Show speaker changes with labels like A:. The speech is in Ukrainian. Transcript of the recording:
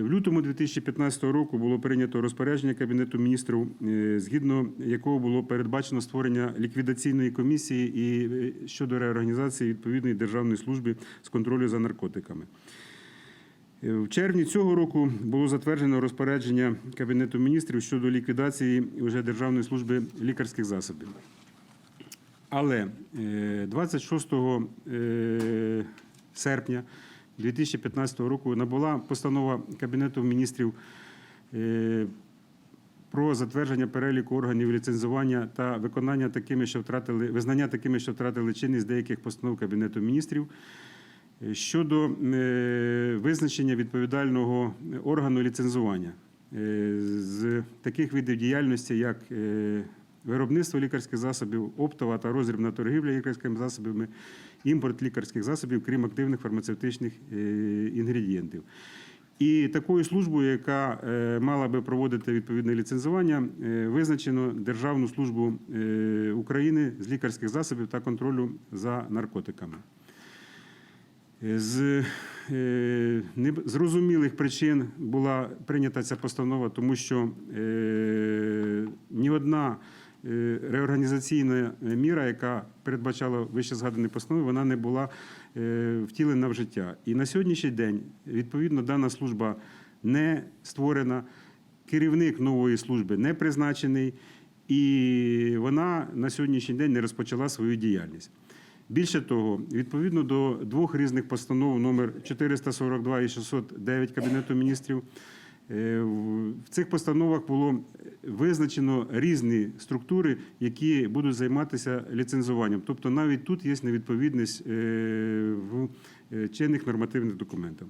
A: В лютому 2015 року було прийнято розпорядження Кабінету міністрів, е, згідно якого було передбачено створення ліквідаційної комісії і е, щодо реорганізації відповідної державної служби з контролю за наркотиками. Е, В червні цього року було затверджено розпорядження Кабінету міністрів щодо ліквідації вже Державної служби лікарських засобів. Але е, 26 е, серпня 2015 року набула постанова Кабінету міністрів е, про затвердження переліку органів ліцензування та виконання такими, що втратили визнання такими, що втратили чинність деяких постанов Кабінету міністрів е, щодо е, визначення відповідального органу ліцензування з таких видів діяльності, як виробництво лікарських засобів, оптова та розрібна торгівля лікарськими засобами, імпорт лікарських засобів, крім активних фармацевтичних е, інгредієнтів. І такою службою, яка е, мала би проводити відповідне ліцензування, е, визначено Державну службу України з лікарських засобів та контролю за наркотиками. З незрозумілих причин була прийнята ця постанова, тому що ні одна реорганізаційна міра, яка передбачала вище згадані постанови, вона не була е, втілена в життя. І на сьогоднішній день, відповідно, дана служба не створена, керівник нової служби не призначений, і вона на сьогоднішній день не розпочала свою діяльність. Більше того, відповідно до двох різних постанов номер 442 і 609 Кабінету міністрів, е, в цих постановах було визначено різні структури, які будуть займатися ліцензуванням. Тобто навіть тут є невідповідність е, в е, чинних нормативних документах.